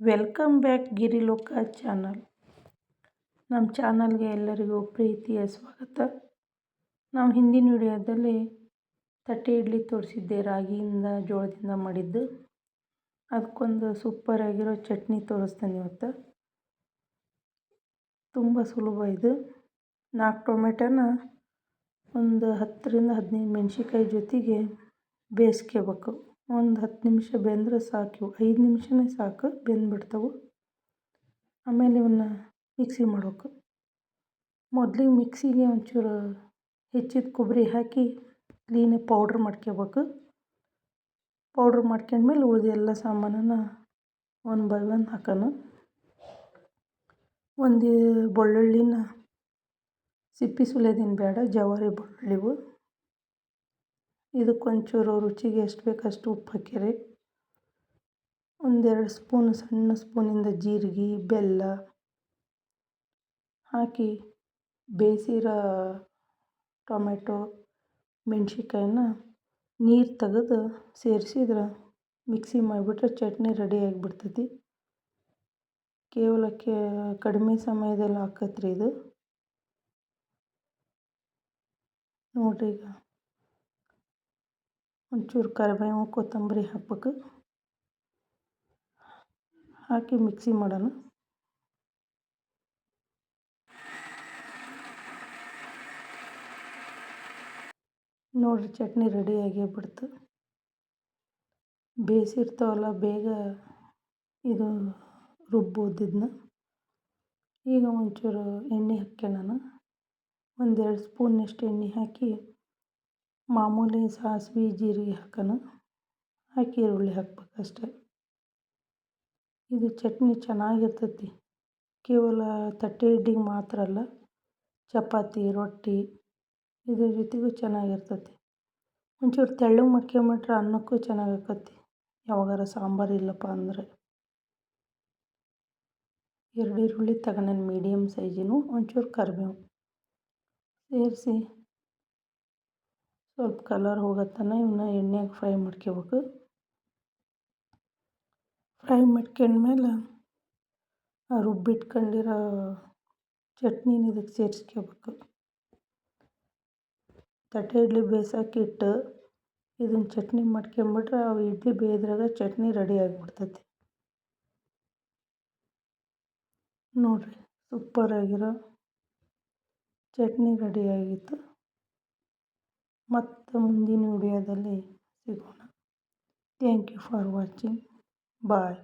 Welcome back ಗಿರಿಲೋಕ channel. ನಮ್ಮ ಚಾನಲ್ಗೆ ಎಲ್ಲರಿಗೂ ಪ್ರೀತಿಯ ಸ್ವಾಗತ. ನಾವು ಹಿಂದಿನ ವಿಡಿಯೋದಲ್ಲಿ ತಟ್ಟೆ ಇಡ್ಲಿ ತೋರಿಸಿದ್ದೆ, ರಾಗಿಯಿಂದ ಜೋಳದಿಂದ ಮಾಡಿದ್ದು. ಅದಕ್ಕೊಂದು ಸೂಪರ್ ಆಗಿರೋ ಚಟ್ನಿ ತೋರಿಸ್ತೇನೆ ಇವತ್ತು. ತುಂಬ ಸುಲಭ ಇದು. ನಾಲ್ಕು ಟೊಮೆಟೊನ ಒಂದು ಹತ್ತರಿಂದ ಹದಿನೈದು ಮೆಣಸಿನ್ಕಾಯಿ ಜೊತೆಗೆ ಬೇಯಿಸ್ಕೋಬೇಕು. ಒಂದು ಹತ್ತು ನಿಮಿಷ ಬೆಂದರೆ ಸಾಕು, ಐದು ನಿಮಿಷನೇ ಸಾಕು, ಬೆಂದ್ಬಿಡ್ತವೆ. ಆಮೇಲೆ ಇವನ್ನ ಮಿಕ್ಸಿ ಮಾಡ್ಬೇಕು. ಮೊದಲಿಗೆ ಮಿಕ್ಸಿಗೆ ಒಂಚೂರು ಹೆಚ್ಚಿದ ಕೊಬ್ಬರಿ ಹಾಕಿ ಕ್ಲೀನಾಗಿ ಪೌಡ್ರ್ ಮಾಡ್ಕೋಬೇಕು ಪೌಡ್ರ್ ಮಾಡ್ಕೊಂಡ್ಮೇಲೆ ಉಳಿದ ಎಲ್ಲ ಸಾಮಾನನ್ನು ಒನ್ ಬೈ ಒನ್ ಹಾಕೋಣ ಒಂದು ಬೆಳ್ಳುಳ್ಳಿನ ಸಿಪ್ಪೆ ಸುಲಿಯೋದೇನು ಬೇಡ, ಜವಾರಿ ಬೆಳ್ಳುಳ್ಳಿವು. ಇದಕ್ಕೊಂಚೂರು ರುಚಿಗೆ ಎಷ್ಟು ಬೇಕು ಅಷ್ಟು ಉಪ್ಪು ಹಾಕಿರಿ. ಒಂದೆರಡು ಸ್ಪೂನ್ ಸಣ್ಣ ಸ್ಪೂನಿಂದ ಜೀರಿಗೆ, ಬೆಲ್ಲ ಹಾಕಿ ಬೇಯಿಸಿರೋ ಟೊಮೆಟೊ ಮೆಣ್ಸಿನ್ಕಾಯನ್ನ ನೀರು ತೆಗೆದು ಸೇರಿಸಿದ್ರೆ ಮಿಕ್ಸಿ ಮಾಡಿಬಿಟ್ರೆ ಚಟ್ನಿ ರೆಡಿ ಆಗಿಬಿಡ್ತೈತಿ. ಕೇವಲ ಕಡಿಮೆ ಸಮಯದಲ್ಲಿ ಆಕತ್ರಿ ಇದು. ನೋಡಿರಿ ಈಗ ಒಂಚೂರು ಕರಿಬೇವು, ಕೊತ್ತಂಬರಿ ಹಾಕ್ಬೇಕು ಹಾಕಿ ಮಿಕ್ಸಿ ಮಾಡೋಣ. ನೋಡಿರಿ ಚಟ್ನಿ ರೆಡಿ ಬಿಡ್ತು ಬೇಯಿಸಿರ್ತಾವಲ್ಲ ಬೇಗ ಇದು ರುಬ್ಬೋದಿದ್ನ ಈಗ ಒಂಚೂರು ಎಣ್ಣೆ ಹಾಕ್ಕೊಳ್ಳೋಣ ಒಂದೆರಡು ಸ್ಪೂನಷ್ಟು ಎಣ್ಣೆ ಹಾಕಿ ಮಾಮೂಲಿ ಸಾಸ್ವಿ, ಜೀರಿಗೆ ಹಾಕೋಣ ಹಾಕಿ ಈರುಳ್ಳಿ ಹಾಕ್ಬೇಕು ಅಷ್ಟೇ ಇದು ಚಟ್ನಿ ಚೆನ್ನಾಗಿರ್ತೈತಿ. ಕೇವಲ ತಟ್ಟೆ ಇಡ್ಲಿಗೆ ಮಾತ್ರ ಅಲ್ಲ, ಚಪಾತಿ, ರೊಟ್ಟಿ, ಇದ್ರ ಜೊತೆಗೂ ಚೆನ್ನಾಗಿರ್ತೈತಿ. ಒಂಚೂರು ತೆಳ್ಳಗೆ ಮಾಡ್ಕೊಂಬಿಟ್ರೆ ಅನ್ನಕ್ಕೂ ಚೆನ್ನಾಗಿ ಆಕತಿ. ಯಾವಾಗಾರ ಸಾಂಬಾರು ಇಲ್ಲಪ್ಪ ಅಂದರೆ. ಎರಡು ಈರುಳ್ಳಿ ತಗೊಂಡೇನು ಮೀಡಿಯಮ್ ಸೈಜಿನೂ, ಒಂಚೂರು ಕರಿಬೇವು ಸೇರಿಸಿ ಸ್ವಲ್ಪ ಕಲರ್ ಹೋಗೋ ಇವನ್ನ ಎಣ್ಣೆಗೆ ಫ್ರೈ ಮಾಡ್ಕೋಬೇಕು ಫ್ರೈ ಮಾಡ್ಕೊಂಡ್ಮೇಲೆ ರುಬ್ಬಿಟ್ಕೊಂಡಿರೋ ಚಟ್ನಿನ ಇದಕ್ಕೆ ಸೇರಿಸ್ಕೋಬೇಕು ತಟ್ಟೆ ಇಡ್ಲಿ ಬೇಯ್ಸೋಕ್ಕಿಟ್ಟು ಇದನ್ನ ಚಟ್ನಿ ಮಾಡ್ಕೊಂಬಿಟ್ರೆ ಅವು ಇಡ್ಲಿ ಬೇಯ್ದ್ರಾಗ ಚಟ್ನಿ ರೆಡಿ ಆಗಿಬಿಡ್ತೈತಿ. ನೋಡಿರಿ, ಸೂಪರಾಗಿರೋ ಚಟ್ನಿ ರೆಡಿ ಆಗಿತ್ತು. ಮತ್ತು ಮುಂದಿನ ವಿಡಿಯೋದಲ್ಲಿ ಸಿಗೋಣ. Thank you for watching bye